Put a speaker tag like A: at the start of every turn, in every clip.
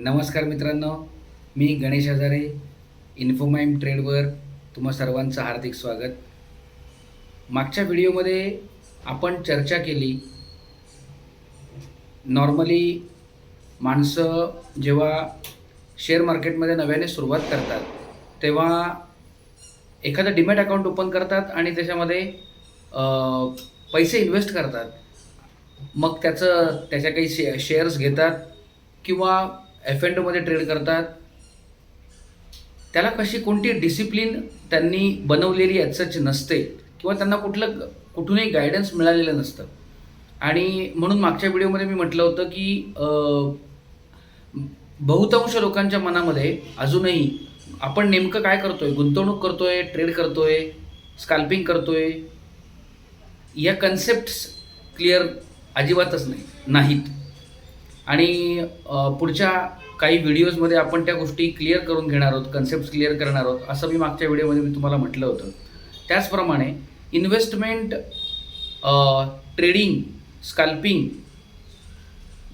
A: नमस्कार मित्रांनो मी गणेश हजारे इन्फोमाइम ट्रेडवर तुम्हा सर्वांचं हार्दिक स्वागत. मागच्या व्हिडिओमध्ये आपण चर्चा केली नॉर्मली माणसं जेव्हा शेअर मार्केटमध्ये नव्याने सुरुवात करतात तेव्हा एखादं डिमॅट अकाउंट ओपन करतात आणि त्याच्यामध्ये पैसे इन्व्हेस्ट करतात. मग त्याचं त्याच्या काही शे शेअर्स घेतात किंवा एफ एन डोमध्ये ट्रेड करतात. त्याला कशी कोणती डिसिप्लिन त्यांनी बनवलेली याचंच नसते किंवा त्यांना कुठलं कुठूनही गायडन्स मिळालेलं नसतं. आणि म्हणून मागच्या व्हिडिओमध्ये मी म्हटलं होतं की बहुतांश लोकांच्या मनामध्ये अजूनही आपण नेमकं काय करतोय? गुंतवणूक करतोय ट्रेड करतोय स्काल्पिंग करतोय या कन्सेप्ट्स क्लिअर अजिबातच नाही नाहीत. आणि पुढच्या काही व्हिडिओजमध्ये आपण त्या गोष्टी क्लिअर करून घेणार आहोत कन्सेप्ट क्लिअर करणार आहोत असं मी मागच्या व्हिडिओमध्ये मी तुम्हाला म्हटलं होतं. त्याचप्रमाणे इन्व्हेस्टमेंट ट्रेडिंग स्काल्पिंग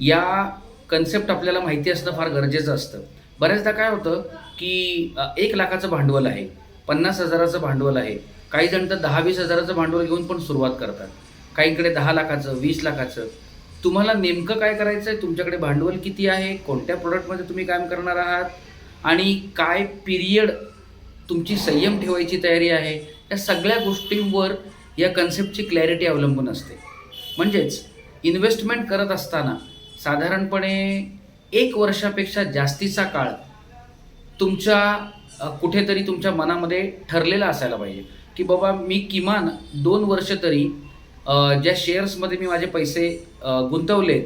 A: या कन्सेप्ट आपल्याला माहिती असणं फार गरजेचं असतं. बऱ्याचदा काय होतं की एक लाखाचं भांडवल आहे पन्नास हजाराचं भांडवल आहे काही जण तर दहा वीस हजाराचं भांडवल घेऊन पण सुरुवात करतात. काहींकडे दहा लाखाचं वीस लाखाचं तुम्हाला नेमकं काय करायचं आहे तुमच्याकडे भांडवल किती आहे? कोणत्या प्रोडक्टमध्ये तुम्ही काम करणार आहात? आणि काय पिरियड तुमची संयम ठेवायची तयारी आहे? या सगळ्या गोष्टींवर या कन्सेप्टची क्लॅरिटी अवलंबून असते. म्हणजेच इन्व्हेस्टमेंट करत असताना साधारणपणे एक वर्षापेक्षा जास्तीचा काळ तुमच्या कुठेतरी तुमच्या मनामध्ये ठरलेला असायला पाहिजे. की बाबा मी किमान दोन वर्ष तरी ज्या शेअर्समध्ये मी माझे पैसे गुंतवले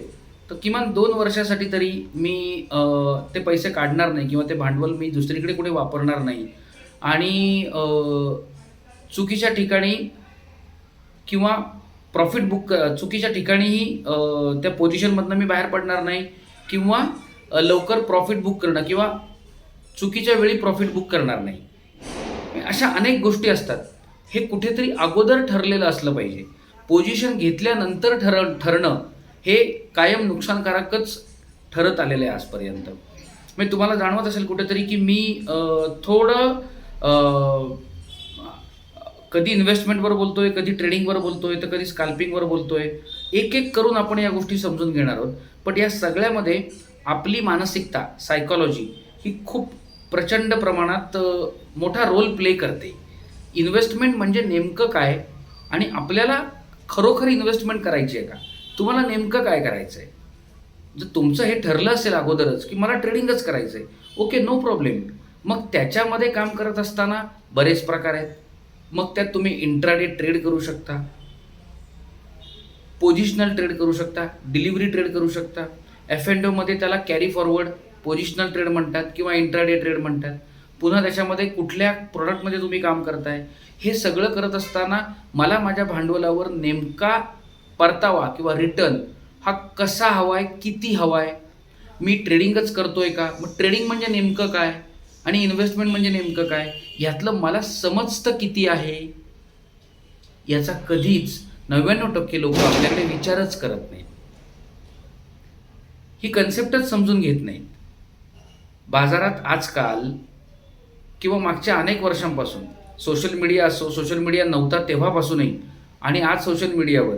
A: तर किमान दोन वर्षासाठी तरी मी ते पैसे काढणार नाही किंवा ते भांडवल मी दुसरीकडे कुठे वापरणार नाही. आणि चुकीच्या ठिकाणी किंवा प्रॉफिट बुक चुकीच्या ठिकाणीही त्या पोझिशनमधनं मी बाहेर पडणार नाही किंवा लवकर प्रॉफिट बुक करणं किंवा चुकीच्या वेळी प्रॉफिट बुक करणार नाही. अशा अनेक गोष्टी असतात. हे कुठेतरी अगोदर ठरलेलं असलं पाहिजे. पोझिशन घेतल्यानंतर ठर ठरणं हे कायम नुकसानकारकच ठरत आलेलं आहे आजपर्यंत. म्हणजे तुम्हाला जाणवत असेल कुठेतरी की मी थोडं कधी इन्व्हेस्टमेंटवर बोलतोय कधी ट्रेडिंगवर बोलतोय तर कधी स्काल्पिंगवर बोलतोय. एक एक करून आपण या गोष्टी समजून घेणार आहोत. पण या सगळ्यामध्ये आपली मानसिकता सायकॉलॉजी ही खूप प्रचंड प्रमाणात मोठा रोल प्ले करते. इन्व्हेस्टमेंट म्हणजे नेमकं काय आणि आपल्याला खरोखर इन्व्हेस्टमेंट करायची आहे का? तुम्हाला नेमकं काय करायचं आहे जर तुमचं हे ठरलं असेल अगोदरच की मला ट्रेडिंगच करायचं आहे ओके नो प्रॉब्लेम मग त्याच्यामध्ये काम करत असताना बरेच प्रकार आहेत. मग त्यात तुम्ही इंट्राडे ट्रेड करू शकता. पोझिशनल ट्रेड करू शकता. डिलिव्हरी ट्रेड करू शकता. एफ एन डोमध्ये त्याला कॅरी फॉरवर्ड पोझिशनल ट्रेड म्हणतात किंवा इंट्राडे ट्रेड म्हणतात. पुन्हा त्याच्यामध्ये कुठल्या प्रोडक्टमध्ये तुम्ही काम करताय हे सगळं करत असताना मला माझ्या भांडवलावर नेमका परतावा किंवा रिटर्न हा कसा हवाय किती हवाय? मी ट्रेडिंगच करतोय का? मग ट्रेडिंग म्हणजे नेमकं काय? आणि इन्व्हेस्टमेंट म्हणजे नेमकं काय? यातलं मला समजतं किती आहे? याचा कधीच नव्याण्णव टक्के लोक आपल्याकडे विचारच करत नाहीत. ही कन्सेप्टच समजून घेत नाहीत. बाजारात आजकाल किंवा मागच्या अनेक वर्षांपासून. सोशल मीडिया असो सोशल मीडिया नव्हता तेव्हापासूनही. आणि आज सोशल मीडियावर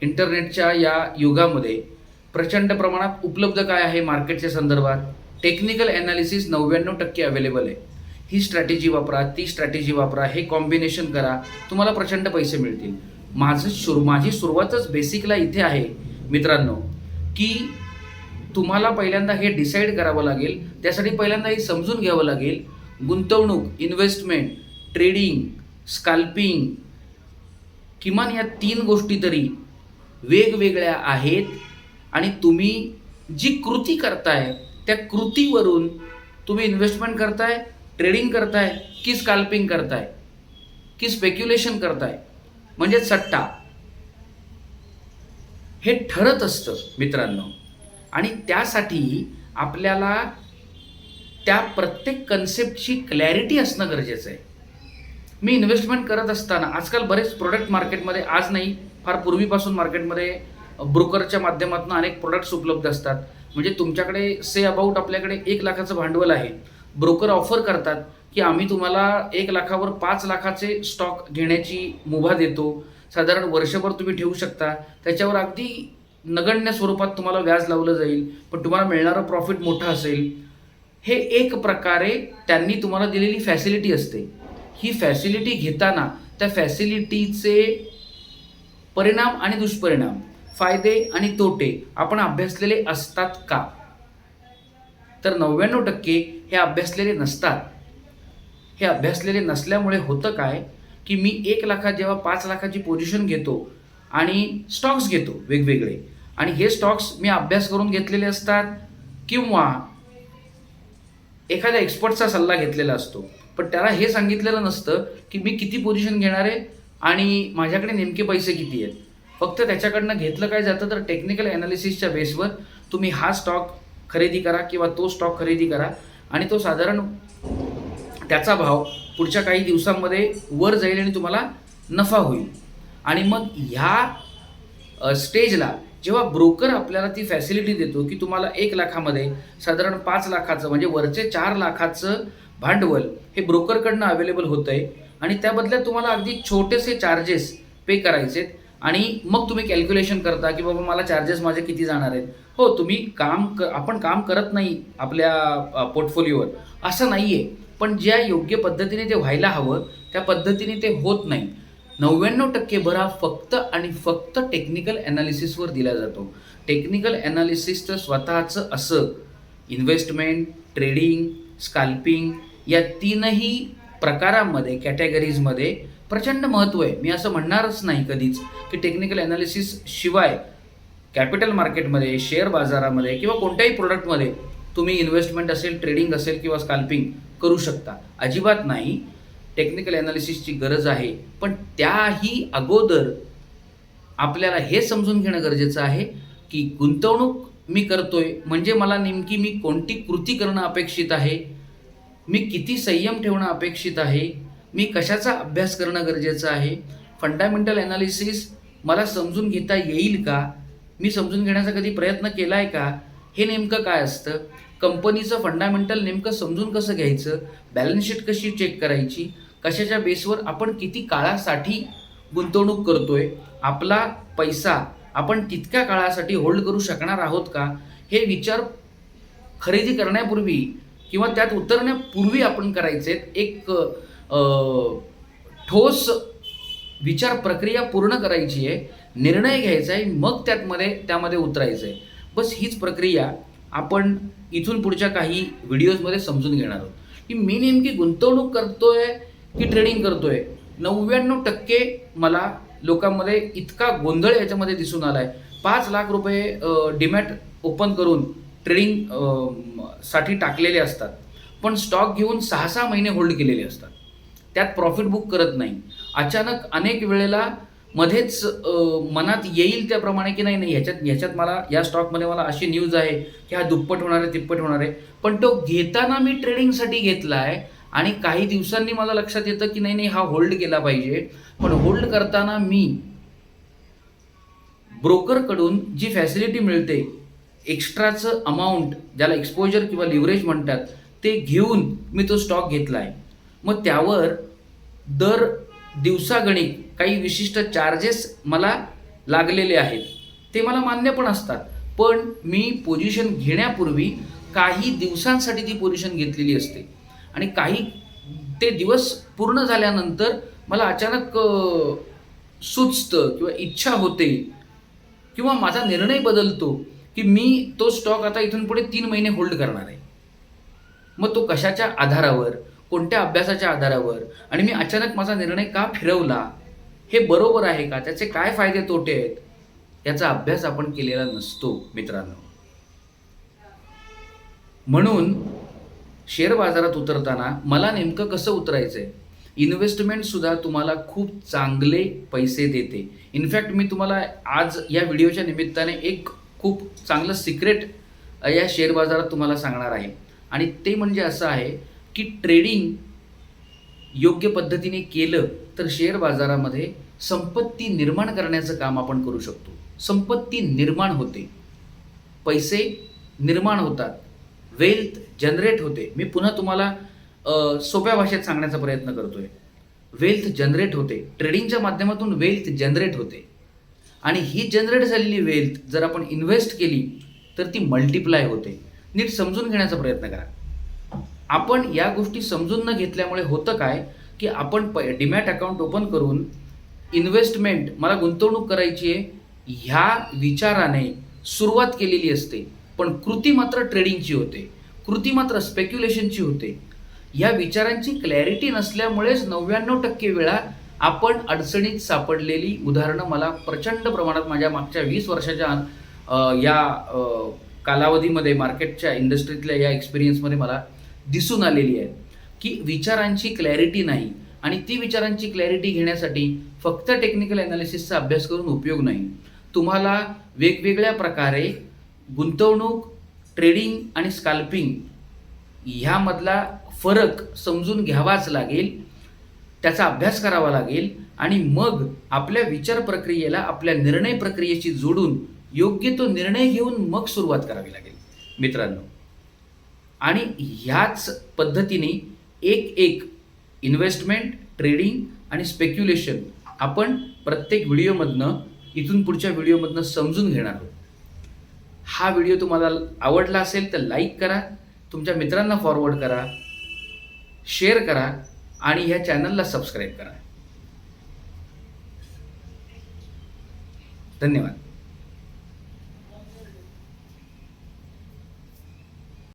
A: इंटरनेटच्या या युगामध्ये प्रचंड प्रमाणात उपलब्ध काय आहे मार्केटच्या संदर्भात? टेक्निकल ॲनालिसिस नव्याण्णव टक्के अवेलेबल आहे. ही स्ट्रॅटेजी वापरा ती स्ट्रॅटेजी वापरा हे कॉम्बिनेशन करा. तुम्हाला प्रचंड पैसे मिळतील. माझं सुरू माझी सुरुवातच बेसिकला इथे आहे मित्रांनो की तुम्हाला पहिल्यांदा हे डिसाईड करावं लागेल. त्यासाठी पहिल्यांदा हे समजून घ्यावं लागेल गुंतवणूक इन्व्हेस्टमेंट ट्रेडिंग स्काल्पिंग किमान या तीन गोष्टी तरी वेगवेगळ्या आहेत. आणि तुम्ही जी कृती करताय त्या कृतीवरून तुम्ही इन्व्हेस्टमेंट करताय ट्रेडिंग करताय की स्काल्पिंग करताय की स्पेक्युलेशन करताय. म्हणजे सट्टा. हे ठरत असतं मित्रांनो. आणि त्यासाठी आपल्याला त्या प्रत्येक कन्सेप्टची क्लॅरिटी असणं गरजेचं आहे. मी इन्व्हेस्टमेंट करत असताना आजकाल बरेच प्रोडक्ट मार्केटमध्ये आज नाही फार पूर्वीपासून मार्केटमध्ये ब्रोकरच्या माध्यमातून अनेक प्रोडक्ट्स उपलब्ध असतात. म्हणजे तुमच्याकडे से अबाउट आपल्याकडे एक लाखाचं भांडवल आहे. ब्रोकर ऑफर करतात की आम्ही तुम्हाला एक लाखावर पाच लाखाचे स्टॉक घेण्याची मुभा देतो. साधारण वर्षभर तुम्ही ठेवू शकता. त्याच्यावर अगदी नगण्य स्वरूपात तुम्हाला व्याज लावलं जाईल. पण तुम्हाला मिळणारं प्रॉफिट मोठं असेल. हे एक प्रकारे त्यांनी तुम्हाला दिलेली फॅसिलिटी असते. ही फॅसिलिटी घेताना त्या फॅसिलिटीचे परिणाम आणि दुष्परिणाम फायदे आणि तोटे आपण अभ्यासलेले असतात का? तर नव्याण्णव टक्के हे अभ्यासलेले नसतात. हे अभ्यासलेले नसल्यामुळे होतं काय? की मी एक लाखात जेव्हा पाच लाखाची पोझिशन घेतो आणि स्टॉक्स घेतो वेगवेगळे. आणि हे स्टॉक्स मी अभ्यास करून घेतलेले असतात किंवा एखाद्या एक्सपर्टचा सल्ला घेतलेला असतो. पण त्याला हे सांगितलेलं नसतं की मी किती पोझिशन घेणार आहे आणि माझ्याकडे नेमके पैसे किती आहेत. फक्त त्याच्याकडनं घेतलं काय जातं तर टेक्निकल ॲनालिसिसच्या बेसवर तुम्ही हा स्टॉक खरेदी करा किंवा तो स्टॉक खरेदी करा आणि तो साधारण त्याचा भाव पुढच्या काही दिवसांमध्ये वर जाईल आणि तुम्हाला नफा होईल. आणि मग ह्या स्टेजला जेव्हा ब्रोकर आपल्याला ती फॅसिलिटी देतो की तुम्हाला एक लाखामध्ये साधारण पाच लाखाचं म्हणजे वरचे चार लाखाचं भांडवल हे ब्रोकरकडनं अवेलेबल होतं आहे आणि त्याबदल्यात तुम्हाला अगदी छोटेसे चार्जेस पे करायचे आणि मग तुम्ही कॅल्क्युलेशन करता की बाबा मला चार्जेस माझे किती जाणार आहेत? हो तुम्ही काम क आपण काम करत नाही आपल्या पोर्टफोलिओवर असं नाही आहे पण ज्या योग्य पद्धतीने ते व्हायला हवं त्या पद्धतीने ते होत नाही. नव्याण्णव टक्के भर हा फक्त आणि फक्त टेक्निकल ॲनालिसिसवर दिला जातो. टेक्निकल ॲनालिसिसचं स्वतःचं असं. इन्व्हेस्टमेंट ट्रेडिंग स्काल्पिंग या तीनही प्रकारांमध्ये कॅटेगरीजमध्ये प्रचंड महत्त्व आहे. मी असं म्हणणारच नाही कधीच की टेक्निकल ॲनालिसिस शिवाय कॅपिटल मार्केटमध्ये शेअर बाजारामध्ये किंवा कोणत्याही प्रोडक्टमध्ये तुम्ही इन्व्हेस्टमेंट असेल ट्रेडिंग असेल किंवा स्काल्पिंग करू शकता. अजिबात नाही. टेक्निकल ॲनालिसिसची गरज आहे. पण त्याही अगोदर आपल्याला हे समजून घेणं गरजेचं आहे की गुंतवणूक मी करतोय म्हणजे मला नेमकी मी कोणती कृती करणं अपेक्षित आहे? मी किती संयम ठेवणं अपेक्षित आहे? मी कशाचा अभ्यास करणं गरजेचं आहे? फंडामेंटल ॲनालिसिस मला समजून घेता येईल का? मी समजून घेण्याचा कधी प्रयत्न केला आहे का? हे नेमकं काय असतं? कंपनीचं फंडामेंटल नेमकं समजून कसं घ्यायचं? बॅलन्स शीट कशी चेक करायची? कशाच्या बेसवर आपण किती काळासाठी गुंतवणूक करतोय आपला पैसा आपण तितक्या काळासाठी होल्ड करू शकणार आहोत का हे विचार खरेदी करण्यापूर्वी किंवा त्यात उतरण्यापूर्वी आपण करायचे. एक ठोस विचार प्रक्रिया पूर्ण करायची आहे निर्णय घ्यायचा आहे मग त्यातमध्ये त्यामध्ये उतरायचं आहे. बस हीच प्रक्रिया आपण इथून पुढच्या काही व्हिडिओजमध्ये समजून घेणार आहोत. की मी नेमकी गुंतवणूक करतोय की ट्रेडिंग करतोय. नव्याण्णव टक्के मला लोकांमध्ये इतका गोंधळ याच्यामध्ये दिसून आला आहे पाच लाख रुपये डिमॅट ओपन करून ट्रेडिंगसाठी टाकलेले असतात. पण स्टॉक घेऊन सहा सहा महिने होल्ड केलेले असतात. त्यात प्रॉफिट बुक करत नाही. अचानक अनेक वेळेला मध्येच मनात येईल त्याप्रमाणे की नाही नाही ह्याच्यात ह्याच्यात मला या स्टॉकमध्ये मला अशी न्यूज आहे की हा दुप्पट होणार आहे तिप्पट होणार आहे. पण तो घेताना मी ट्रेडिंगसाठी घेतला आहे आणि काही दिवसांनी मला लक्षात येतं की नाही नाही हा होल्ड केला पाहिजे. पण होल्ड करताना मी ब्रोकरकडून जी फॅसिलिटी मिळते एक्स्ट्राचं अमाऊंट ज्याला एक्सपोजर किंवा लिव्हरेज म्हणतात ते घेऊन मी तो स्टॉक घेतला आहे मग त्यावर दर दिवसागणिक काही विशिष्ट चार्जेस मला लागलेले आहेत. ते मला मान्य पण असतात. पण मी पोझिशन घेण्यापूर्वी काही दिवसांसाठी ती पोझिशन घेतलेली असते. आणि काही ते दिवस पूर्ण झाल्यानंतर मला अचानक सुचतं किंवा इच्छा होते किंवा माझा निर्णय बदलतो की मी तो स्टॉक आता इथून पुढे तीन महिने होल्ड करणार आहे. मग तो कशाच्या आधारावर कोणत्या अभ्यासाच्या आधारावर आणि मी अचानक माझा निर्णय का फिरवला हे बरोबर आहे का? त्याचे काय फायदे तोटे आहेत? याचा अभ्यास आपण केलेला नसतो मित्रांनो. म्हणून शेअर बाजारात उतरताना मला नेमकं कसं उतरायचं आहे इन्व्हेस्टमेंटसुद्धा तुम्हाला खूप चांगले पैसे देते. इनफॅक्ट मी तुम्हाला आज या व्हिडिओच्या निमित्ताने एक खूप चांगलं सिक्रेट या शेअर बाजारात तुम्हाला सांगणार आहे. आणि ते म्हणजे असं आहे की ट्रेडिंग योग्य पद्धतीने केलं तर शेअर बाजारामध्ये संपत्ती निर्माण करण्याचं काम आपण करू शकतो. संपत्ती निर्माण होते. पैसे निर्माण होतात. वेल्थ जनरेट होते. मी पुन्हा तुम्हाला सोप्या भाषेत सांगण्याचा प्रयत्न करतोय. वेल्थ जनरेट होते. ट्रेडिंगच्या माध्यमातून वेल्थ जनरेट होते. आणि ही जनरेट झालेली वेल्थ जर आपण इन्व्हेस्ट केली तर ती मल्टिप्लाय होते. नीट समजून घेण्याचा प्रयत्न करा. आपण या गोष्टी समजून न घेतल्यामुळे होतं काय की आपण प डीमॅट अकाउंट ओपन करून इन्व्हेस्टमेंट मला गुंतवणूक करायची आहे ह्या विचाराने सुरुवात केलेली असते. पण कृती मात्र ट्रेडिंगची होते. कृती मात्र स्पेक्युलेशनची होते. या विचारांची क्लॅरिटी नसल्यामुळेच नव्याण्णव टक्के वेळा आपण अडचणीत सापडलेली उदाहरणं मला प्रचंड प्रमाणात माझ्या मागच्या वीस वर्षाच्या या कालावधीमध्ये मार्केटच्या इंडस्ट्रीतल्या या एक्सपिरियन्समध्ये मला दिसून आलेली आहे की विचारांची क्लॅरिटी नाही आणि ती विचारांची क्लॅरिटी घेण्यासाठी फक्त टेक्निकल ॲनालिसिसचा अभ्यास करून उपयोग नाही. तुम्हाला वेगवेगळ्या प्रकारे गुंतवणूक ट्रेडिंग आणि स्काल्पिंग ह्यामधला फरक समजून घ्यावाच लागेल त्याचा अभ्यास करावा लागेल आणि मग आपल्या विचार प्रक्रियेला आपल्या निर्णय प्रक्रियेशी जोडून योग्य तो निर्णय घेऊन मग सुरुवात करावी लागेल. मित्रांनो आणि ह्याच पद्धतीने एक एक इन्व्हेस्टमेंट ट्रेडिंग आणि स्पेक्युलेशन आपण प्रत्येक व्हिडिओमधनं इथून पुढच्या व्हिडिओमधनं समजून घेणार आहोत. हा व्हिडिओ तुम्हाला आवडला असेल तर लाईक करा तुमच्या मित्रांना फॉरवर्ड करा शेअर करा आणि ह्या चॅनलला सबस्क्राईब करा. धन्यवाद.